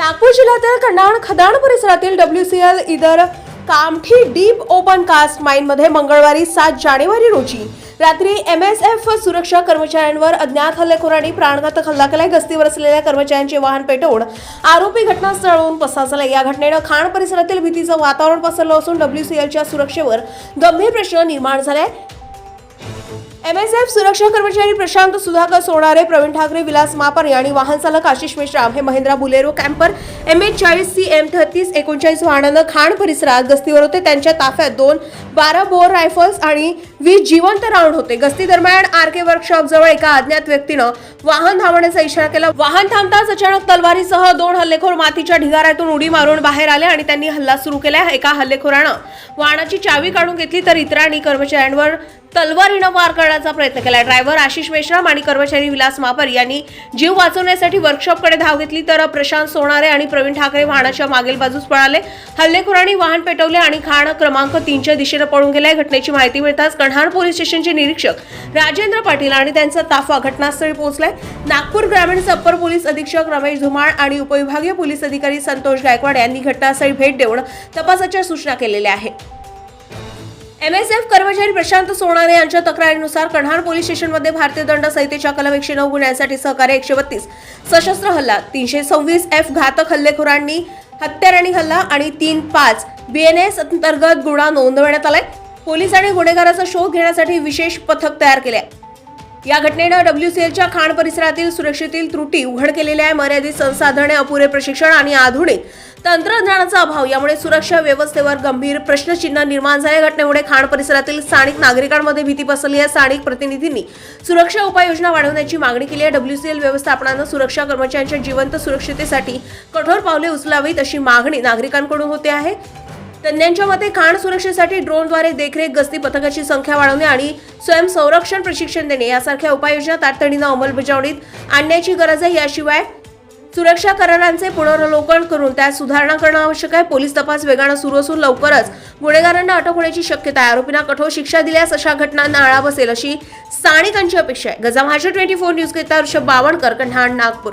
नागपूर जिल्ह्यातील कन्हाण खदाण परिसरातील W C L Inder Kamthi deep open cast माईनमध्ये मंगळवारी सात जानेवारी रोजी रात्री एम एस एफ सुरक्षा कर्मचाऱ्यांवर अज्ञात हल्लेखोरांनी प्राणघातक हल्ला केलाय गस्तीवर असलेल्या कर्मचाऱ्यांचे वाहन पेटवून आरोपी घटनास्थळावरून पसार झाला. या घटनेनं खाण परिसरातील भीतीचं वातावरण पसरलं असून डब्ल्यू सी एलच्या सुरक्षेवर गंभीर प्रश्न निर्माण झालाय एम एस सुरक्षा कर्मचारी प्रशांत सुधाकर सोनारे प्रवीण ठाकरे विलास मापारे आणि वाहन चालक आशिष मेश्राम हे Mahindra Bolero camper M H चाळीस सी एम छत्तीस एकोणचाळीस वाहनानं खाण परिसरात गस्तीवर होते. त्यांच्या ताफ्यात दोन बारा बोर रायफल्स आणि वीस जिवंत राऊंड होते. गस्ती दरम्यान आर के वर्कशॉप जवळ एका अज्ञात व्यक्तीनं वाहन थांबवण्याचा इशारा केला. वाहन थांबताच अचानक तलवारीसह दोन हल्लेखोर मातीच्या ढिगाऱ्यातून उडी मारून बाहेर आले आणि त्यांनी हल्ला सुरू केला. एका हल्लेखोरानं वाहनाची चावी काढून घेतली तर इतरांनी कर्मचाऱ्यांवर तलवारीनं वार करण्याचा प्रयत्न केला ड्रायव्हर आशिष मेश्राम आणि कर्मचारी विलास मापर यांनी जीव वाचवण्यासाठी वर्कशॉपकडे धाव घेतली तर प्रशांत सोनारे आणि प्रवीण ठाकरे वाहनाच्या मागील बाजूस पळाले. हल्लेखोरांनी वाहन पेटवले आणि खाण क्रमांक तीनच्या दिशेनं पळून गेल्या. घटनेची माहिती मिळताच कन्हाण पोलीस स्टेशनचे निरीक्षक राजेंद्र पाटील आणि त्यांचा ताफा घटनास्थळी पोहोचलाय. नागपूर ग्रामीणचे अप्पर पोलीस अधीक्षक रमेश धुमाळ आणि उपविभागीय पोलीस अधिकारी संतोष गायकवाड यांनी घटनास्थळी भेट देऊन तपासाच्या सूचना केलेल्या आहेत. एम एस एफ कर्मचारी प्रशांत सोनारे यांच्या तक्रारीनुसार कन्हाण पोलीस स्टेशनमध्ये भारतीय दंड संहितेच्या कलम एकशे नऊ गुन्ह्यांसाठी सहकार्य एकशे बत्तीस सशस्त्र हल्ला तीनशे सव्वीस एफ घातक हल्लेखोरांनी हत्याराणी हल्ला आणि तीन पाच बी एन एस अंतर्गत गुन्हा नोंदवण्यात आलाय. पोलिसांनी गुन्हेगाराचा शोध घेण्यासाठी विशेष पथक तयार केले आहे. या घटनेनं डब्ल्यू सी एलच्या खाण परिसरातील सुरक्षेतील त्रुटी उघड केलेल्या आहे. मर्यादित संसाधने अपुरे प्रशिक्षण आणि आधुनिक तंत्रज्ञानाचा अभाव. यामुळे सुरक्षा व्यवस्थेवर गंभीर प्रश्नचिन्ह निर्माण झाले. घटनेमुळे खाण परिसरातील स्थानिक नागरिकांमध्ये भीती पसरली आहे. स्थानिक प्रतिनिधींनी सुरक्षा उपाययोजना वाढवण्याची मागणी केली आहे. डब्ल्यू सी एल व्यवस्थापनानं सुरक्षा कर्मचाऱ्यांच्या जिवंत सुरक्षितेसाठी कठोर पावले उचलावीत अशी मागणी नागरिकांकडून होते आहे. तज्ञांच्या मते खाण सुरक्षेसाठी ड्रोनद्वारे देखरेख गस्ती पथकाची संख्या वाढवणे आणि स्वयंसंरक्षण प्रशिक्षण देणे यासारख्या उपाययोजना तातडीनं अंमलबजावणीत आणण्याची गरज आहे. याशिवाय सुरक्षा करारांचे पुनरावलोकन करून त्यात सुधारणा करणं आवश्यक आहे. पोलीस तपास वेगानं सुरू असून लवकरच गुन्हेगारांना अटक होण्याची शक्यता आहे. आरोपींना कठोर शिक्षा दिल्यास अशा घटनांना आळा बसेल अशी स्थानिकांची अपेक्षा आहे. Gaja Maharashtra twenty four news Rishabh Bawankar Kanhan Nagpur.